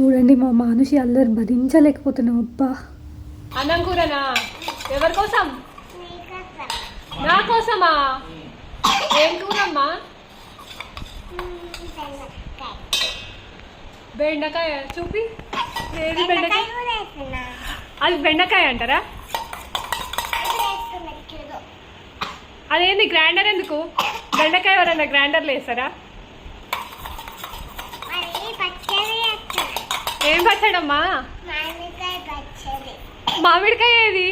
చూడండి మా మానుషి అల్లరి భరించలేకపోతున్నాం అబ్బా. అన్నం కూరనా? ఎవరి కోసం? నా కోసమా? ఏం కూరమ్మా? బెండకాయ చూపి. ఏది బెండకాయ? అది బెండకాయ అంటారా? అదేంది గ్రైండర్ ఎందుకు? బెండకాయ ఎవరన్నా గ్రైండర్లో వేస్తారా? ఏం పచ్చడమ్మా? మామిడికాయ ఏది?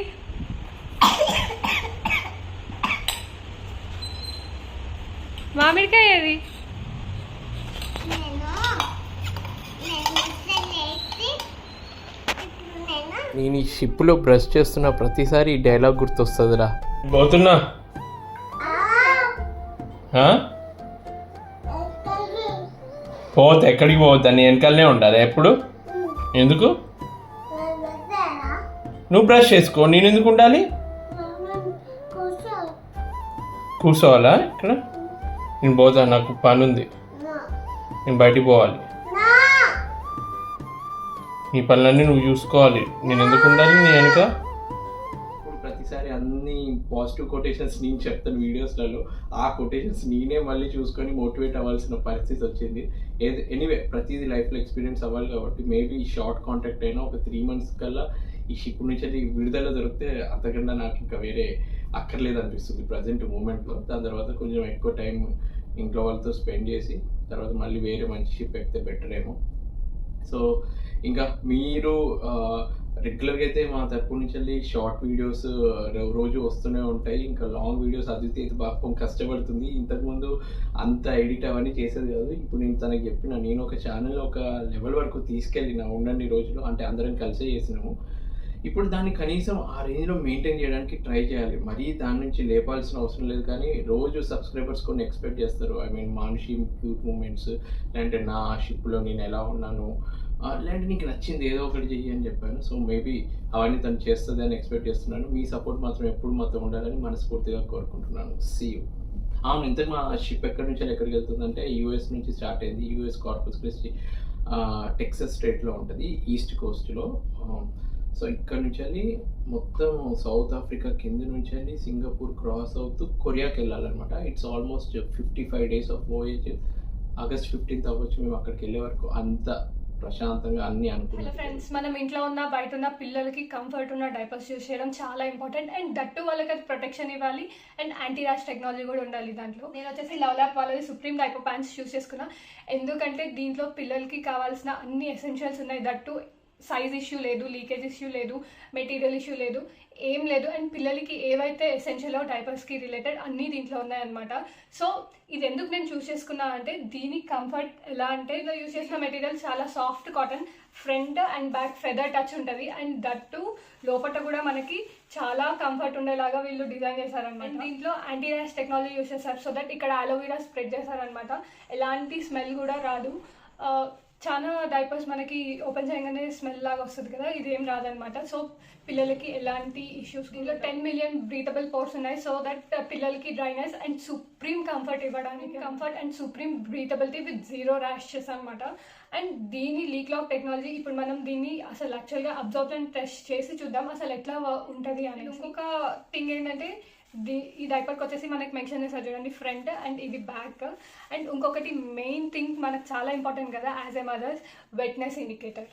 మామిడికాయ ఏది? నేను ఈ షిప్లో బ్రష్ చేస్తున్న ప్రతిసారి ఈ డైలాగ్ గుర్తొస్తుందిరా. పోతున్నా? పోతే ఎక్కడికి పోవద్దా నీ వెనకాలనే ఉండాలి. ఎప్పుడు? ఎందుకు? నువ్వు బ్రష్ చేసుకో. నేను ఎందుకు ఉండాలి? కూర్చోవాలా ఇక్కడ? నేను పోతా నాకు పని ఉంది నేను బయటికి పోవాలి. నీ పనులన్నీ నువ్వు చూసుకోవాలి. నేను ఎందుకు ఉండాలి నీ వెనక? పాజిటివ్ కొటేషన్స్ నేను చెప్తాను వీడియోస్లలో. ఆ కొటేషన్స్ నేనే మళ్ళీ చూసుకొని మోటివేట్ అవ్వాల్సిన పరిస్థితి వచ్చింది. ఏది ఎనీవే ప్రతిదీ లైఫ్లో ఎక్స్పీరియన్స్ అవ్వాలి కాబట్టి మేబీ షార్ట్ కాంటాక్ట్ అయినా ఒక త్రీ మంత్స్ కల్లా ఈ షిప్ నుంచి అది విడుదల దొరికితే అంతకన్నా నాకు ఇంకా వేరే అక్కర్లేదు అనిపిస్తుంది ప్రజెంట్ మూమెంట్లో దాని తర్వాత కొంచెం ఎక్కువ టైం ఇంట్లో వాళ్ళతో స్పెండ్ చేసి తర్వాత మళ్ళీ వేరే మంచి షిప్ ఎక్కితే బెటర్ ఏమో. సో ఇంకా మీరు రెగ్యులర్గా అయితే మా తరపు నుంచి వెళ్ళి షార్ట్ వీడియోస్ రోజు వస్తూనే ఉంటాయి. ఇంకా లాంగ్ వీడియోస్ అదితే అయితే పాపం కష్టపడుతుంది. ఇంతకుముందు అంత ఎడిట్ అవన్నీ చేసేది కాదు. ఇప్పుడు నేను తనకి చెప్పిన నేను ఒక ఛానల్ ఒక లెవెల్ వరకు తీసుకెళ్ళిన ఉండండి రోజులు అంటే అందరం కలిసే చేసినాము. ఇప్పుడు దాన్ని కనీసం ఆ రేంజ్లో మెయింటైన్ చేయడానికి ట్రై చేయాలి. మరీ దాని నుంచి లేపాల్సిన అవసరం లేదు. కానీ రోజు సబ్స్క్రైబర్స్ కొన్ని ఎక్స్పెక్ట్ చేస్తారు. I mean Manushi cute moments లేదంటే నా షిప్లో నేను ఎలా ఉన్నాను లేదంటే నీకు నచ్చింది ఏదో ఒకటి చెయ్యి అని చెప్పాను. సో మేబీ అవన్నీ తను చేస్తుంది అని ఎక్స్పెక్ట్ చేస్తున్నాను మీ సపోర్ట్ మాత్రం ఎప్పుడు మాతో ఉండాలని మనస్ఫూర్తిగా కోరుకుంటున్నాను. సీ యూ అవును ఇంతకు మా షిప్ ఎక్కడి నుంచి ఎక్కడికి వెళ్తుందంటే యూఎస్ నుంచి స్టార్ట్ అయింది. యూఎస్ కార్పస్ క్రిస్టి టెక్సస్ స్టేట్లో ఉంటుంది. ఈస్ట్ కోస్ట్లో సో ఇక్కడ నుంచి అని మొత్తం సౌత్ ఆఫ్రికా కింద నుంచి అని సింగపూర్ క్రాస్ అవుతూ కొరియాకి వెళ్ళాలన్నమాట. It's almost fifty five days of voyage. August fifteenth అవ్వచ్చు మేము అక్కడికి వెళ్ళే వరకు అంత ప్రశాంతంగా అన్ని హలో ఫ్రెండ్స్ మనం ఇంట్లో ఉన్న బయట ఉన్న పిల్లలకి కంఫర్ట్ ఉన్న డైపర్స్ యూస్ చేయడం చాలా ఇంపార్టెంట్ అండ్ దట్టు వాళ్ళకి అది ప్రొటెక్షన్ ఇవ్వాలి. అండ్ యాంటీ ర్యాష్ టెక్నాలజీ కూడా ఉండాలి దాంట్లో. నేను వచ్చేసి లవ్ ల్యాప్ వాళ్ళది సుప్రీం డైపర్ ప్యాంట్స్ యూస్ చేసుకున్నా. ఎందుకంటే దీంట్లో పిల్లలకి కావాల్సిన అన్ని ఎసెన్షియల్స్ ఉన్నాయి. దట్టు సైజ్ ఇష్యూ లేదు లీకేజ్ ఇష్యూ లేదు మెటీరియల్ ఇష్యూ లేదు ఏం లేదు. అండ్ పిల్లలకి ఏవైతే ఎసెన్షియల్ డైపర్స్కి రిలేటెడ్ అన్నీ దీంట్లో ఉన్నాయన్నమాట. సో ఇది ఎందుకు నేను చూస్ చేసుకున్నా అంటే దీని కంఫర్ట్ ఎలా అంటే ఇలా యూస్ చేసిన మెటీరియల్ చాలా soft cotton front and back feather touch ఉంటుంది. అండ్ దట్టు లోపల కూడా మనకి చాలా కంఫర్ట్ ఉండేలాగా వీళ్ళు డిజైన్ చేశారనమాట దీంట్లో యాంటీ ర్యాష్ టెక్నాలజీ యూస్ చేశారు సో దట్ ఇక్కడ అలోవీరా స్ప్రెడ్ చేశారనమాట ఎలాంటి స్మెల్ కూడా రాదు. ఆ, చాలా డైపర్స్ మనకి ఓపెన్ చేయగానే స్మెల్ లాగా వస్తుంది కదా ఇది ఏం రాదనమాట. సో పిల్లలకి ఎలాంటి ఇష్యూస్ దీంట్లో టెన్ మిలియన్ బ్రీతబుల్ పోర్స్ ఉన్నాయి. సో దట్ uh, పిల్లలకి డ్రైనెస్ అండ్ సుప్రీం కంఫర్ట్ ఇవ్వడానికి comfort and supreme breathability with zero rashes అనమాట అండ్ దీని లీక్ లాక్ టెక్నాలజీ ఇప్పుడు మనం దీన్ని అసలు యాక్చువల్గా అండ్ టెస్ట్ చేసి చూద్దాం. అసలు ఎట్లా ఉంటుంది అని ఇంకొక థింగ్ ఏంటంటే ఈ డైపర్కి వచ్చేసి మనకి మెన్షన్ చేస్తారు చూడండి ఫ్రంట్ అండ్ ఇది బ్యాక్ అండ్ ఇంకొకటి మెయిన్ థింగ్ మనకు చాలా ఇంపార్టెంట్ కదా as a mothers wetness indicator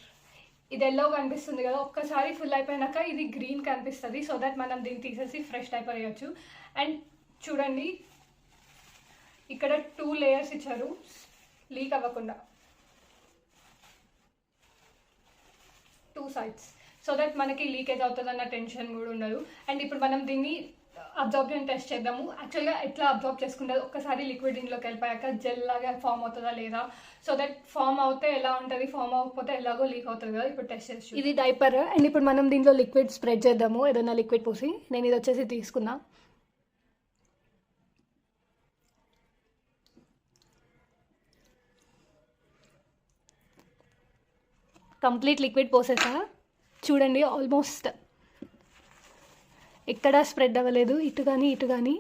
ఇది ఎల్లో కనిపిస్తుంది కదా ఒక్కసారి ఫుల్ అయిపోయినాక ఇది గ్రీన్ కనిపిస్తుంది సో దట్ మనం దీన్ని తీసేసి ఫ్రెష్ టైప్ వేయచ్చు. అండ్ చూడండి ఇక్కడ టూ లేయర్స్ ఇచ్చారు లీక్ అవ్వకుండా. టూ సైడ్స్ సో దట్ మనకి లీకేజ్ అవుతుంది అన్న టెన్షన్ కూడా ఉండదు. అండ్ ఇప్పుడు మనం దీన్ని uh, అబ్జార్బ్షన్ టెస్ట్ చేద్దాము. యాక్చువల్గా ఎట్లా అబ్జార్బ్ చేసుకుంటుంది ఒక్కసారి లిక్విడ్ ఇంట్లోకి వెళ్ళిపోయాక జెల్ లాగా ఫామ్ అవుతుందా లేదా? సో దట్ ఫామ్ అవుతే ఎలా ఉంటుంది? ఫామ్ అవ్వకపోతే ఎలాగో లీక్ అవుతుంది కదా? ఇప్పుడు టెస్ట్ చేసి ఇది డైపర్ అండ్ ఇప్పుడు మనం దీంట్లో లిక్విడ్ స్ప్రెడ్ చేద్దాము. ఏదైనా లిక్విడ్ పోసి. నేను ఇది వచ్చేసి తీసుకున్నా. కంప్లీట్ లిక్విడ్ పోసేసా. చూడండి ఆల్మోస్ట్ ఎక్కడా స్ప్రెడ్ అవ్వలేదు. ఇటు కానీ ఇటు కానీ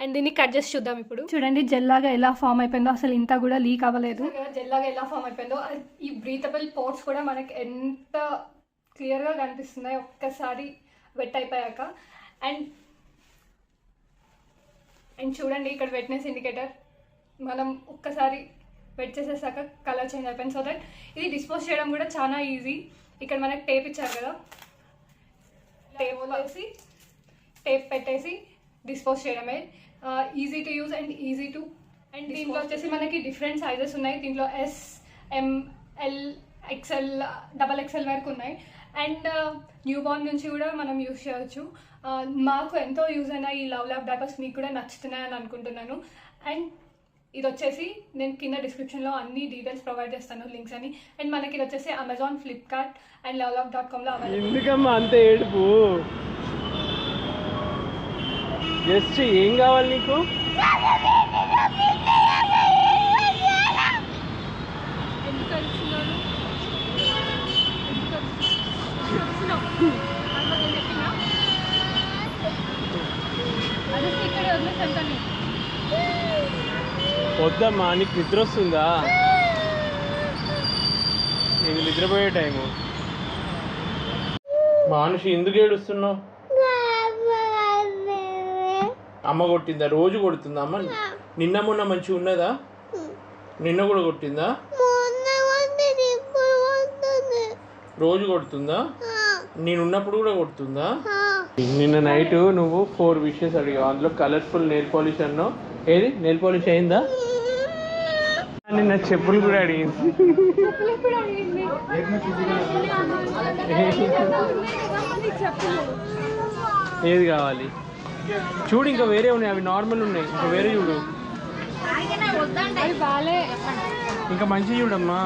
అండ్ దీన్ని కట్ చేసి చూద్దాం ఇప్పుడు. చూడండి జెల్లాగా ఎలా ఫామ్ అయిపోయిందో. అసలు ఇంత కూడా లీక్ అవ్వలేదు. జెల్లాగా ఎలా ఫామ్ అయిపోయిందో. ఈ బ్రీతబుల్ పోర్ట్స్ కూడా మనకి ఎంత క్లియర్గా కనిపిస్తున్నాయి ఒక్కసారి వెట్ అయిపోయాక. అండ్ అండ్ చూడండి ఇక్కడ వెట్నెస్ ఇండికేటర్. మనం ఒక్కసారి వెట్ చేసేసాక కలర్ చేంజ్ అయిపోయింది. సో దట్ ఇది డిస్పోజ్ చేయడం కూడా చాలా ఈజీ ఇక్కడ మనకి టేప్ ఇచ్చారు కదా? టేప్ వేసి టేప్ పెట్టేసి డిస్పోజ్ చేయడమే. Easy to use and easy to and దీంట్లో వచ్చేసి మనకి డిఫరెంట్ సైజెస్ ఉన్నాయి. దీంట్లో S M L XL double XL వరకు ఉన్నాయి. అండ్ న్యూ బార్న్ నుంచి కూడా మనం యూజ్ చేయవచ్చు. మాకు ఎంతో యూజ్ అయిన ఈ లవ్ ల్యాబ్ డైపర్స్ మీకు కూడా నచ్చుతున్నాయని అనుకుంటున్నాను. అండ్ ఇది వచ్చేసి నేను కింద డిస్క్రిప్షన్లో అన్ని డీటెయిల్స్ ప్రొవైడ్ చేస్తాను లింక్స్ అని. అండ్ మనకి ఇది వచ్చేసి Amazon Flipkart and LuvLap dot కామ్లో available ఎందుకమ్మా అంత ఏడుపు? జస్ట్ ఏం కావాలి నీకు? వద్దమ్మా నీకు నిద్ర వస్తుందా? నీకు నిద్రపోయే టైము. మనిషి ఎందుకు ఏడుస్తున్నావు? అమ్మ కొట్టిందా? రోజు కొడుతుందా అమ్మ? నిన్న మొన్న మంచిగా ఉన్నదా? నిన్న కూడా కొట్టిందా? రోజు కొడుతుందా? నేను ఉన్నప్పుడు కూడా కొడుతుందా? నిన్న నైట్ నువ్వు ఫోర్ విషెస్ అడిగావు. అందులో కలర్ఫుల్ నెయిల్ పాలిష్ అన్నావు. ఏది? నెయిల్ పాలిష్ అయిందా? నిన్న చెప్పులు కూడా అడిగింది. ఏది కావాలి? చూడు ఇంకా వేరే ఉన్నాయి అవి నార్మల్ ఉన్నాయి. ఇంకా వేరే చూడు. ఇంకా మంచి చూడమ్మా.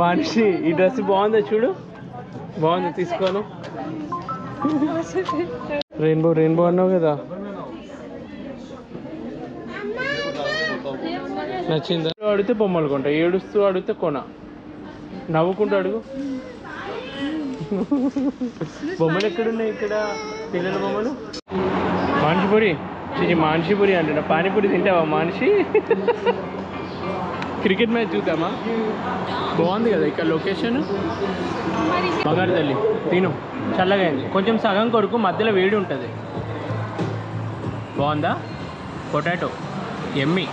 మనిషి ఈ డ్రెస్ బాగుందా చూడు? బాగుంది తీసుకోను. రెయిన్బో రెయిన్బో అన్నావు కదా. నచ్చిందా? అడిగితే బొమ్మలు కొంటా ఏడుస్తూ అడిగితే కొన. నవ్వుకుంటూ అడుగు. బొమ్మలు ఎక్కడున్నాయి ఇక్కడ? పిల్లల బొమ్మలు? మాన్షిపురి ఇది మాన్షిపురి అంటున్నా. పానీపూరి తింటావా మనిషి? క్రికెట్ మ్యాచ్ చూద్దామా? బాగుంది కదా ఇక్కడ లొకేషన్? బంగారు తల్లి తిను. చల్లగా అయింది. కొంచెం సగం కొడుకు మధ్యలో వేడి ఉంటుంది. బాగుందా? పొటాటో. ఎమ్మి.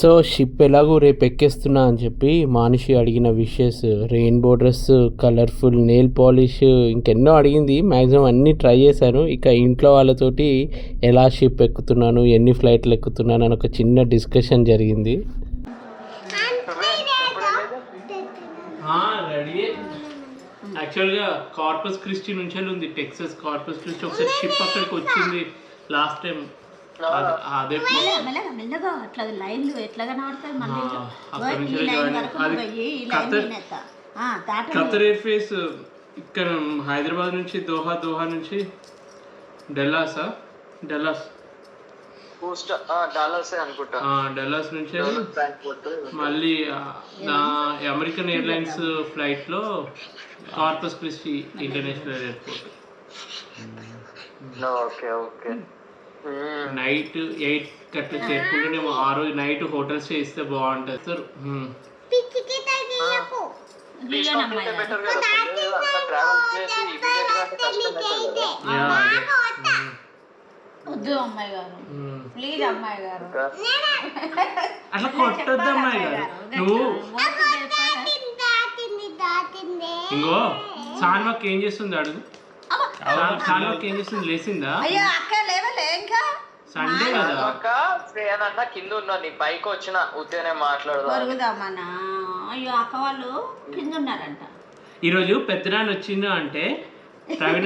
సో షిప్ ఎలాగో రేపు ఎక్కేస్తున్నా అని చెప్పి మానిషి అడిగిన wishes rainbow dress colourful nail polish ఇంకెన్నో అడిగింది. మ్యాక్సిమం అన్నీ ట్రై చేశాను. ఇక ఇంట్లో వాళ్ళతోటి ఎలా షిప్ ఎక్కుతున్నాను ఎన్ని ఫ్లైట్లు ఎక్కుతున్నాను అని ఒక చిన్న డిస్కషన్ జరిగింది. రెడీ. యాక్చువల్గా కార్పస్ క్రిస్టి నుంచి ఉంది టెక్సస్ కార్పస్ క్రిస్టి. ఒకసారి షిప్ అక్కడికి వచ్చింది. లాస్ట్ టైం అదే మెల్లగా మెల్లగా అట్లా లైన్లు ఎట్లా కనబడతాయి మళ్ళీ ఆ, అక్కడి నుంచి ఈ లైన్ join- వరకు అది పోయి ఈ లైన్ ఖతర్- నేనెత్త. ఆ, దాటండి. ఖతర్ ఎయిర్ ఫేస్ ఇక్కడ హైదరాబాద్ నుంచి దోహా దోహా నుంచి డెల్లాసా? డెల్లాస్. పోస్ట్ డాలర్స్ అనుకుంటా. ఆ, డెల్లాస్ నుంచి మళ్ళీ ఆ, నా అమెరికన్ ఎయిర్లైన్స్ ఫ్లైట్లో Corpus Christi international airport. Okay okay. Night eight గట్ల చేరుకుంటేనేమో ఆ రోజు నైట్ హోటల్ స్టే ఇస్తే బాగుంటుంది. సార్ వద్దు అమ్మాయి గారు ప్లీజ్ అమ్మాయి గారు అట్లా కొట్టద్దు అమ్మాయి గారు నువ్వు ఇంకో సాన్వాక్ ఏం చేస్తుంది అడుగు సాన్వాక్ ఏం చేస్తుంది లేచిందా అయ్యో అక్క లేవ ఇంకా సండే కదా. అక్క శ్రేయనన్న కింద ఉన్నా నీ పైకి వచ్చిన ఉత్తేనే మాట్లాడదాం. అయ్యో అక్క వాళ్ళు కింద ఉన్నారంట. ఈరోజు పెద్దనాన్న వచ్చిండు అంటే ప్రవీణ్